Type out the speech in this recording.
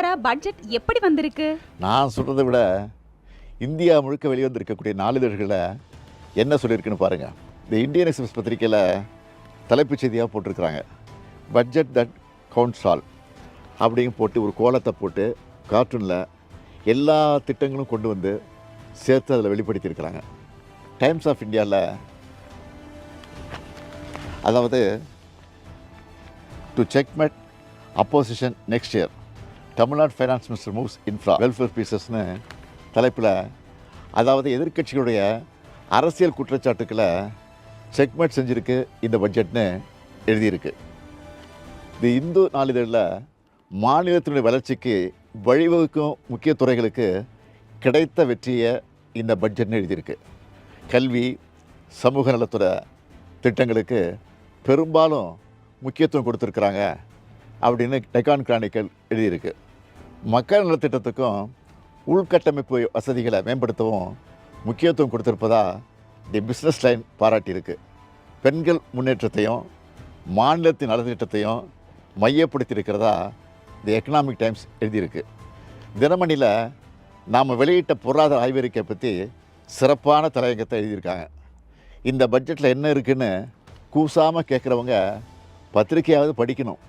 ஓவரா பட்ஜெட் எப்படி வந்திருக்கு? நான் சொல்கிறத விட இந்தியா முழுக்க வெளிவந்திருக்கக்கூடிய நாளிதழ்களை என்ன சொல்லியிருக்குன்னு பாருங்கள் இந்த இந்தியன் எக்ஸ்பிரஸ் பத்திரிக்கையில் தலைப்புச் செய்தியாக போட்டிருக்கிறாங்க. பட்ஜெட் தட் கவுண்ட்ஸ் ஆல் அப்படின்னு போட்டு ஒரு கோலத்தை போட்டு கார்ட்டூனில் எல்லா திட்டங்களும் கொண்டு வந்து சேர்த்து அதில் வெளிப்படுத்தியிருக்கிறாங்க. டைம்ஸ் ஆஃப் இந்தியாவில் அதாவது to checkmate opposition next year Tamil Nadu finance minister moves infra welfare பீசஸ்னு தலைப்பில் அதாவது எதிர்க்கட்சிகளுடைய அரசியல் குற்றச்சாட்டுக்களை செக்மெட் செஞ்சுருக்கு இந்த பட்ஜெட்னு எழுதியிருக்கு. இது இந்து நாளிதழில் மாநிலத்தினுடைய வளர்ச்சிக்கு வழிவகுக்கும் முக்கிய துறைகளுக்கு கிடைத்த வெற்றியை இந்த பட்ஜெட்னு எழுதியிருக்கு. கல்வி சமூக நலத்துறை திட்டங்களுக்கு பெரும்பாலும் முக்கியத்துவம் கொடுத்துருக்குறாங்க அப்படின்னு டெக்கான் கிரானிக்கல் எழுதியிருக்கு. மக்கள் நலத்திட்டத்துக்கும் உள்கட்டமைப்பு வசதிகளை மேம்படுத்தவும் முக்கியத்துவம் கொடுத்துருப்பதா தி பிஸ்னஸ் லைன் பாராட்டியிருக்கு. பெண்கள் முன்னேற்றத்தையும் மாநிலத்தின் நலத்திட்டத்தையும் மையப்படுத்தியிருக்கிறதா தி எக்கனாமிக் டைம்ஸ் எழுதியிருக்கு. தினமணியில் நாம் வெளியிட்ட பொருளாதார ஆய்வறிக்கை பற்றி சிறப்பான தலையங்கத்தை எழுதியிருக்காங்க. இந்த பட்ஜெட்டில் என்ன இருக்குன்னு கூசாமல் கேட்குறவங்க பத்திரிக்கையாவது படிக்கணும்.